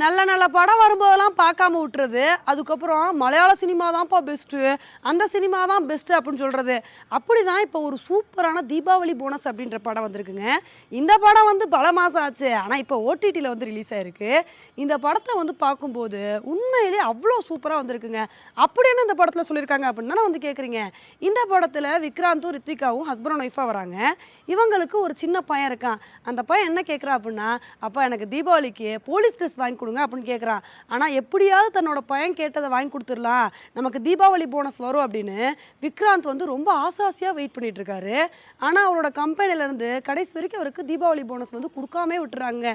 நல்ல நல்ல படம் வரும்போதெல்லாம் பார்க்காம விட்டுறது. அதுக்கப்புறம் மலையாள சினிமா தான்ப்பா பெஸ்ட்டு அந்த சினிமா தான் பெஸ்ட்டு அப்படின்னு சொல்கிறது அப்படி தான் இப்போ ஒரு சூப்பரான தீபாவளி போனஸ் அப்படின்ற படம் வந்திருக்குங்க. இந்த படம் வந்து பல மாதம் ஆச்சு. ஆனால் இப்போ ஓடிடியில் வந்து ரிலீஸ் ஆயிருக்கு. இந்த படத்தை வந்து பார்க்கும்போது உண்மையிலே அவ்வளோ சூப்பராக வந்திருக்குங்க. அப்படின்னு இந்த படத்தில் சொல்லியிருக்காங்க அப்படின்னு தானே வந்து கேட்குறீங்க இந்த படத்தில் விக்ராந்தும் ரித்விகாவும் ஹஸ்பண்ட் அண்ட் ஒய்ஃபாக வராங்க. இவங்களுக்கு ஒரு சின்ன பையன் இருக்கான். அந்த பையன் என்ன கேட்குறா அப்படின்னா அப்பா எனக்கு தீபாவளிக்கு போலீஸ் ட்ரெஸ் வாங்கி கொடுங்க அப்படின்னு கேட்குறான் ஆனால் எப்படியாவது தன்னோட பையன் கேட்டதை வாங்கி கொடுத்துடலாம். நமக்கு தீபாவளி போனஸ் வரும் அப்படின்னு விக்ராந்த் வந்து ரொம்ப ஆசாசியாக வெயிட் பண்ணிட்டு இருக்காரு. ஆனால் அவரோட கம்பெனிலேருந்து கடைசி வரைக்கும் அவருக்கு தீபாவளி போனஸ் வந்து கொடுக்காமே விட்டுறாங்க.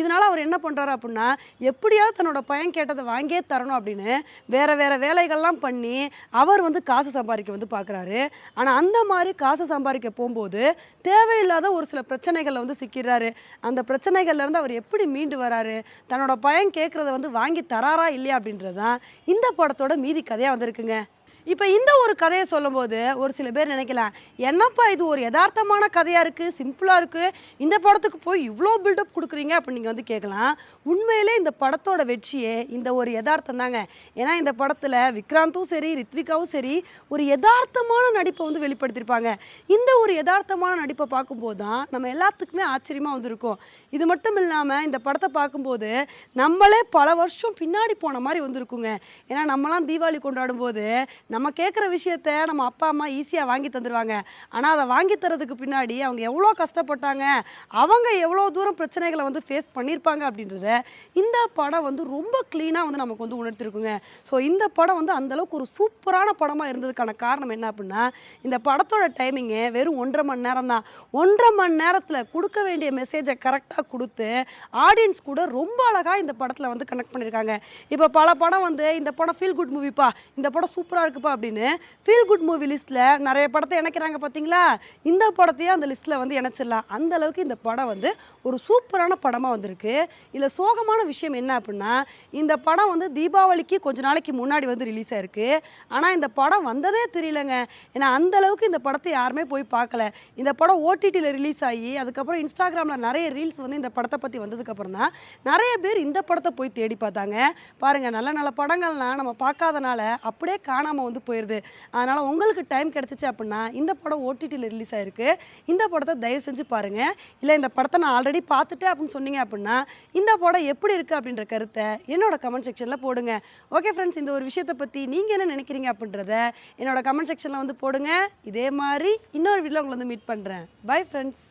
இதனால அவர் என்ன பண்ணுறாரு அப்படின்னா எப்படியாவது தன்னோட பையன் கேட்டதை வாங்கியே தரணும் அப்படின்னு வேற வேற வேலைகள்லாம் பண்ணி அவர் வந்து காசு சம்பாதிக்க வந்து பார்க்குறாரு ஆனால் அந்த மாதிரி காசு சம்பாதிக்க போகும்போது தேவையில்லாத ஒரு சில பிரச்சனைகளில் வந்து சிக்கிறாரு அந்த பிரச்சனைகள்லேருந்து அவர் எப்படி மீண்டு வராரு? தன்னோட பையன் கேட்குறத வந்து வாங்கி தராரா இல்லையா அப்படின்றது தான் இந்த படத்தோட மீதி கதையாக வந்திருக்குங்க. இப்போ இந்த ஒரு கதையை சொல்லும்போது ஒரு சில பேர் நினைக்கலாம் என்னப்பா இது ஒரு யதார்த்தமான கதையாக இருக்குது சிம்பிளாக இருக்குது இந்த படத்துக்கு போய் இவ்வளோ பில்டப் கொடுக்குறீங்க? அப்படின்னு நீங்கள் வந்து கேட்கலாம். உண்மையிலே இந்த படத்தோட வெற்றியே இந்த ஒரு யதார்த்தம் தாங்க. ஏன்னா இந்த படத்தில் விக்ராந்தும் சரி ரித்விகாவும் சரி ஒரு யதார்த்தமான நடிப்பை வந்து வெளிப்படுத்தியிருப்பாங்க. இந்த ஒரு யதார்த்தமான நடிப்பை பார்க்கும்போது தான் நம்ம எல்லாத்துக்குமே ஆச்சரியமாக வந்திருக்கும். இது மட்டும் இல்லாமல் இந்த படத்தை பார்க்கும்போது நம்மளே பல வருஷம் பின்னாடி போன மாதிரி வந்திருக்குங்க. ஏன்னா நம்மலாம் தீபாவளி கொண்டாடும் போது நம்ம கேட்குற விஷயத்த நம்ம அப்பா அம்மா ஈஸியாக வாங்கி தந்துடுவாங்க ஆனால் அதை வாங்கி தரதுக்கு பின்னாடி அவங்க எவ்வளோ கஷ்டப்பட்டாங்க அவங்க எவ்வளோ தூரம் பிரச்சனைகளை வந்து ஃபேஸ் பண்ணியிருப்பாங்க அப்படின்றத இந்த படம் வந்து ரொம்ப க்ளீனாக வந்து நமக்கு வந்து உணர்த்திருக்குங்க. ஸோ இந்த படம் வந்து அந்தளவுக்கு ஒரு சூப்பரான படமாக இருந்ததுக்கான காரணம் என்ன அப்படின்னா இந்த படத்தோட டைமிங்கு வெறும் ஒன்றரை மணி நேரம் தான். ஒன்றரை மணி நேரத்தில் கொடுக்க வேண்டிய மெசேஜை கரெக்டாக கொடுத்து ஆடியன்ஸ் கூட ரொம்ப அழகாக இந்த படத்தில் வந்து கனெக்ட் பண்ணியிருக்காங்க இப்போ பல படம் வந்து இந்த படம் ஃபீல் குட் மூவிப்பா இந்த படம் சூப்பராக இருக்குது இருக்குப்பா அப்படின்னு ஃபீல் குட் மூவி லிஸ்ட்டில் நிறைய படத்தை இணைக்கிறாங்க பார்த்தீங்களா இந்த படத்தையும் அந்த லிஸ்ட்டில் வந்து இணைச்சிடலாம். அந்த அளவுக்கு இந்த படம் வந்து ஒரு சூப்பரான படமாக வந்திருக்கு. இதில் சோகமான விஷயம் என்ன அப்படின்னா இந்த படம் வந்து தீபாவளிக்கு கொஞ்ச நாளைக்கு முன்னாடி வந்து ரிலீஸ் ஆயிருக்கு. ஆனால் இந்த படம் வந்ததே தெரியலங்க. ஏன்னா அந்த அளவுக்கு இந்த படத்தை யாருமே போய் பார்க்கல. இந்த படம் ஓடிடியில் ரிலீஸ் ஆகி அதுக்கப்புறம் இன்ஸ்டாகிராமில் நிறைய ரீல்ஸ் வந்து இந்த படத்தை பற்றி வந்ததுக்கப்புறம் தான் நிறைய பேர் இந்த படத்தை போய் தேடி பார்த்தாங்க. பாருங்கள் நல்ல நல்ல படங்கள்லாம் நம்ம பார்க்காதனால அப்படியே காணாமல் வந்து போயிடுது அதனால் உங்களுக்கு டைம் கிடச்சிச்சு அப்படின்னா இந்த படம் ஓடிடியில் ரிலீஸ் ஆயிருக்கு. இந்த படத்தை தயவு செஞ்சு பாருங்கள் இல்லை இந்த படத்தை நான் ஆல்ரெடி பார்த்துட்டேன் அப்படின்னு சொன்னீங்க அப்படின்னா இந்த படம் எப்படி இருக்குது அப்படின்ற கருத்தை என்னோட கமெண்ட் செக்ஷனில் போடுங்க. ஓகே ஃப்ரெண்ட்ஸ் இந்த ஒரு விஷயத்தை பற்றி நீங்கள் என்ன நினைக்கிறீங்க அப்படின்றத என்னோட கமெண்ட் செக்ஷனில் வந்து போடுங்க. இதே மாதிரி இன்னொரு வீட்டில் உங்களை வந்து மீட் பண்ணுறேன் பை ஃப்ரெண்ட்ஸ்